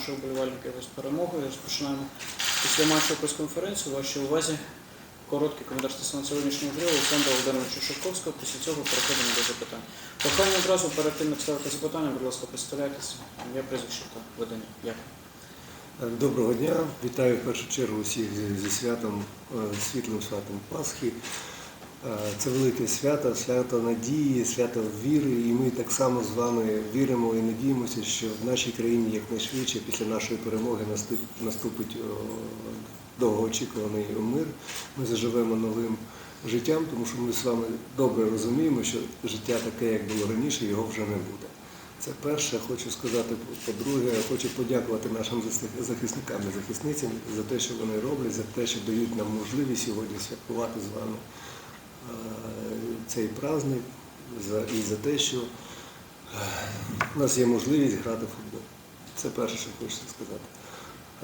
наших вболівальників з перемогою. Розпочинаємо після матчу прес-конференцію. Вашій увазі короткий коментар стосовно сьогоднішньої гри Олександра Володимировича Шевковського. Після цього переходимо до запитань. Прохання одразу перед тим, як ставити запитання, будь ласка, представляйтесь. Я прізвище та ведення. Дякую. Доброго дня, вітаю в першу чергу всіх зі- зі святом, е, світлим святом Пасхи. Е, Це велике свято, свято надії, свято віри, і ми так само з вами віримо і надіємося, що в нашій країні якнайшвидше після нашої перемоги наступить довгоочікуваний мир. Ми заживемо новим життям, тому що ми з вами добре розуміємо, що життя таке, як було раніше, його вже не буде. Це перше, хочу сказати. По-друге, хочу подякувати нашим захисникам і захисницям за те, що вони роблять, за те, що дають нам можливість сьогодні святкувати з вами цей праздник, і за те, що е, у нас є можливість грати в футбол. Це перше, що хочеться сказати.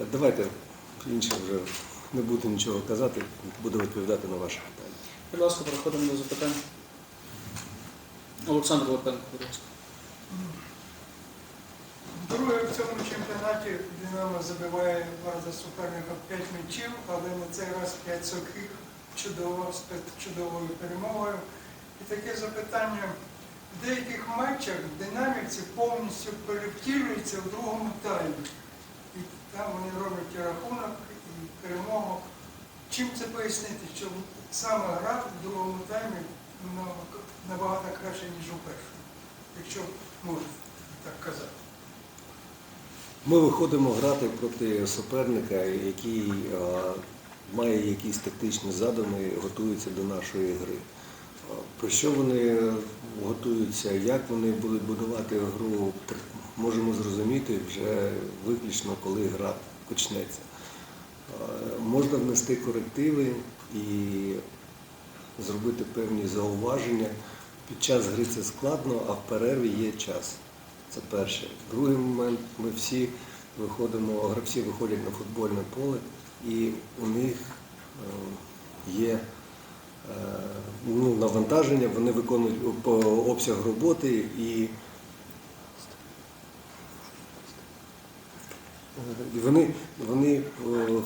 Е, Давайте інше вже не буду нічого казати, буду відповідати на ваші питання. Будь ласка, переходимо до запитань. Олександр Лапенко, будь ласка. Друге в цьому чемпіонаті Динамо забиває за суперника 5 м'ячів, але на цей раз 5 сухих чудово, з чудовою перемогою. І таке запитання. В деяких матчах динамівці повністю перевтілюються в другому таймі. І там вони роблять і рахунок, і перемогу. Чим це пояснити, що саме гра в другому таймі ну, набагато краще, ніж у першому, якщо можна так казати. Ми виходимо грати проти суперника, який е, має якісь тактичні задуми, готується до нашої гри. Про що вони готуються, як вони будуть будувати гру, можемо зрозуміти вже виключно, коли гра почнеться. Е, Можна внести корективи і зробити певні зауваження. Під час гри це складно, а в перерві є час. Це перше. Другий момент, ми всі виходимо, гравці виходять на футбольне поле, і у них е, є ну, навантаження, вони виконують обсяг роботи і Вони, вони е,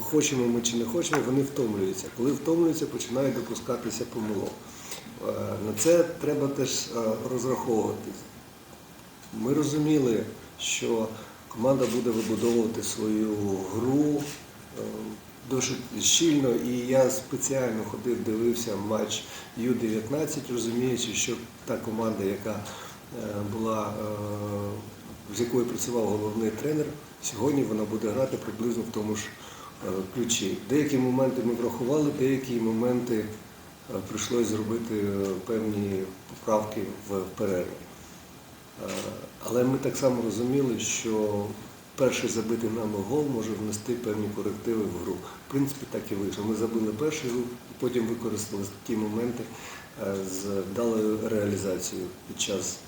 хочемо ми чи не хочемо, вони втомлюються. Коли втомлюються, починають допускатися помилок. Е, На це треба теж е, розраховуватись. Ми розуміли, що команда буде вибудовувати свою гру е, досить щільно, і я спеціально ходив, дивився матч Ю-19, розуміючи, що та команда, яка е, була, е, з якою працював головний тренер, сьогодні вона буде грати приблизно в тому ж е, ключі. Деякі моменти ми врахували, деякі моменти прийшлось зробити певні поправки в перерві. Але ми так само розуміли, що перший забитий нами гол може внести певні корективи в гру. В принципі, так і вийшло. Ми забили перший гол, потім використали ті моменти е, з вдалою реалізацією під час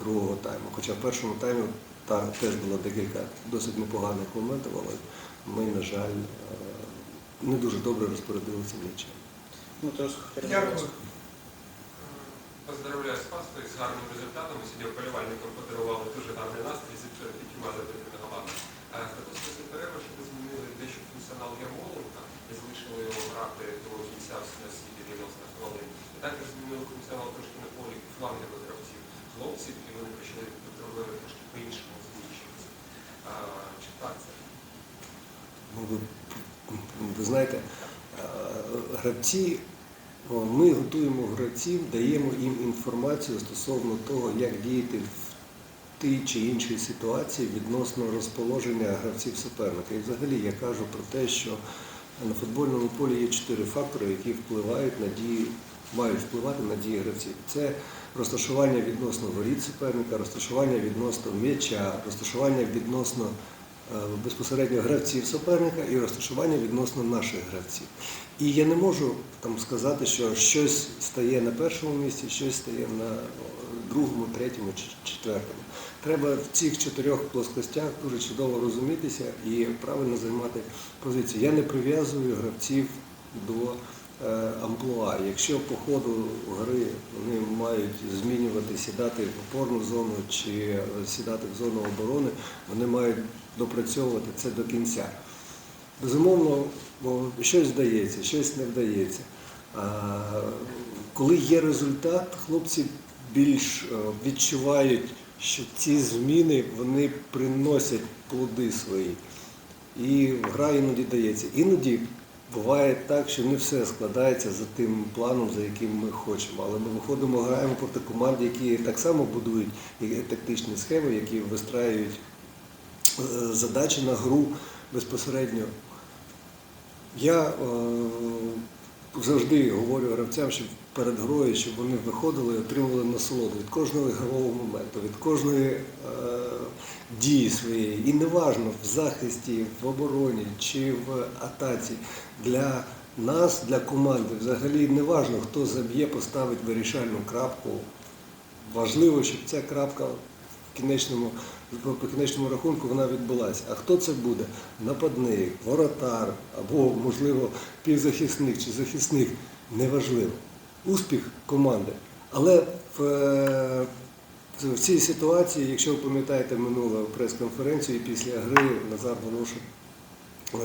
другого тайму. Хоча в першому таймі та, теж було декілька досить непоганих моментів, але ми, на жаль, е, не дуже добре розпорядилися м'ячем. Будь Дякую. Поздравляю з Пасхою, з гарним результатом. Ми сьогодні вболівальникам подарували дуже гарний настрій з п'ятьма забитими голами. Е, Хотів після перерви, що ви змінили дещо функціонал Ярмоленка і залишили його грати до кінця на світі 90 хвилин. І також змінили функціонал трошки на полі флангових гравців хлопців, вони почали трошки по-іншому зміщуватися. Чи так це? Ну, ви, ви знаєте, гравці, ми готуємо гравців, даємо їм інформацію стосовно того, як діяти в тій чи іншій ситуації відносно розположення гравців суперника. І взагалі я кажу про те, що на футбольному полі є чотири фактори, які впливають на дії, мають впливати на дії гравців. Це розташування відносно воріт суперника, розташування відносно м'яча, розташування відносно е, безпосередньо гравців суперника і розташування відносно наших гравців. І я не можу там сказати, що щось стає на першому місці, щось стає на другому, третьому чи четвертому. Треба в цих чотирьох плоскостях дуже чудово розумітися і правильно займати позицію. Я не прив'язую гравців до амплуа. Якщо по ходу гри вони мають змінювати, сідати в опорну зону чи е, сідати в зону оборони, вони мають допрацьовувати це до кінця. Безумовно, щось вдається, щось не вдається. Коли є результат, хлопці більш е, відчувають, що ці зміни вони приносять плоди свої. І гра іноді дається. Іноді буває так, що не все складається за тим планом, за яким ми хочемо. Але ми виходимо, граємо проти команд, які так само будують тактичні схеми, які вистраюють е, задачі на гру безпосередньо. Я е, завжди говорю гравцям, щоб перед грою, щоб вони виходили і отримували насолоду від кожного ігрового моменту, від кожної е, дії своєї. І неважно в захисті, в обороні чи в атаці. Для нас, для команди, взагалі неважно, хто заб'є, поставить вирішальну крапку. Важливо, щоб ця крапка кінечному, по кінечному рахунку вона відбулася. А хто це буде? Нападник, воротар або, можливо, півзахисник чи захисник неважливо. Успіх команди. Але в, е, в цій ситуації, якщо ви пам'ятаєте минулу прес-конференцію після гри Назар Волошин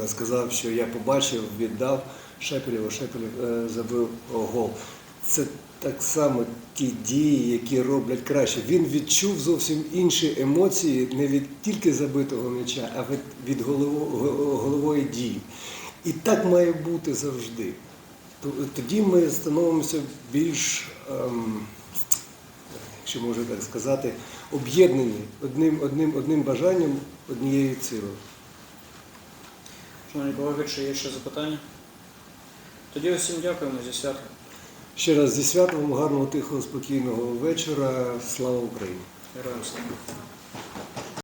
е, сказав, що я побачив, віддав Шепелєву, Шепелєв е, забив гол. Це так само ті дії, які роблять краще. Він відчув зовсім інші емоції не від тільки забитого м'яча, а від, від голово- голової дії. І так має бути завжди. Тоді ми становимося більш, ем, якщо можна так сказати, об'єднані одним, одним, одним бажанням, однією цілою. Шановні колеги, чи є ще запитання? Тоді усім дякуємо зі святом. Ще раз зі святом, гарного, тихого, спокійного вечора. Слава Україні! Героям слава.